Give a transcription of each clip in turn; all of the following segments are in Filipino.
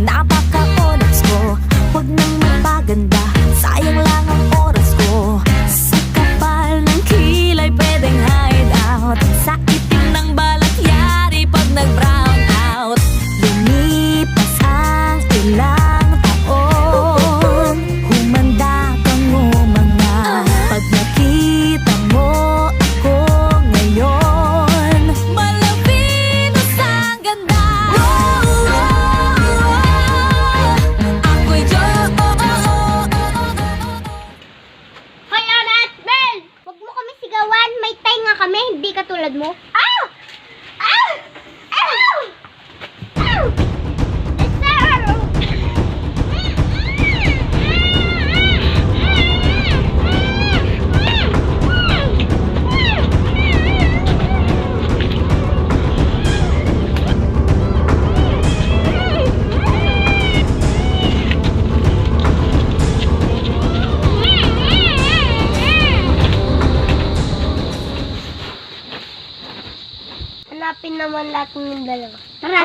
mo, Tenga kami, hindi katulad mo. Hanapin naman natin yung dalawa. Tara!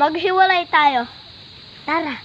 Maghiwalay tayo. Tara.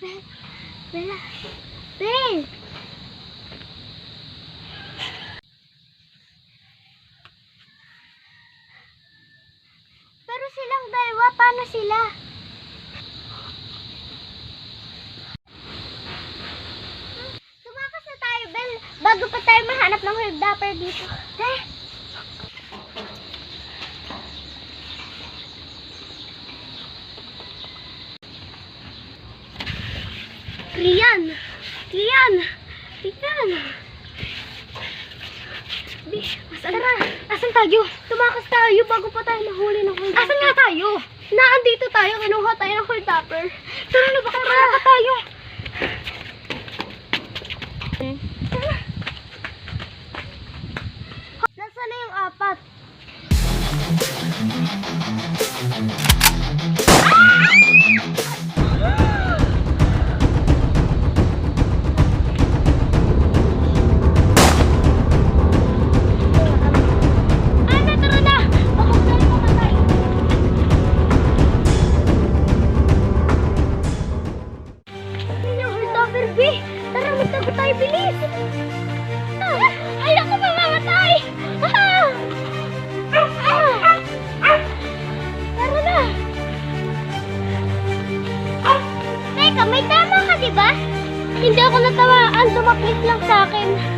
Bella. Bel! Pero silang dalawa, paano sila? Hmm, Tumakas na tayo, Bel. Bago pa tayo mahanap ng holdapper dito. Eh? Rian! Rian! Rian! Bi? Tara, asan tayo? Tumakas tayo bago pa tayo mahuli ng hold Asan nga tayo? Naandito tayo, kinuha tayo ng hold topper. Tara na, baka Tara. tayo. Nasaan B! Tara, magtago tayo, bilis! Ah, ayoko mamamatay! Ah! Ah! Tara na! Teka, may tama ka, di ba? Hindi ako natawaan, sumaplis lang sa akin.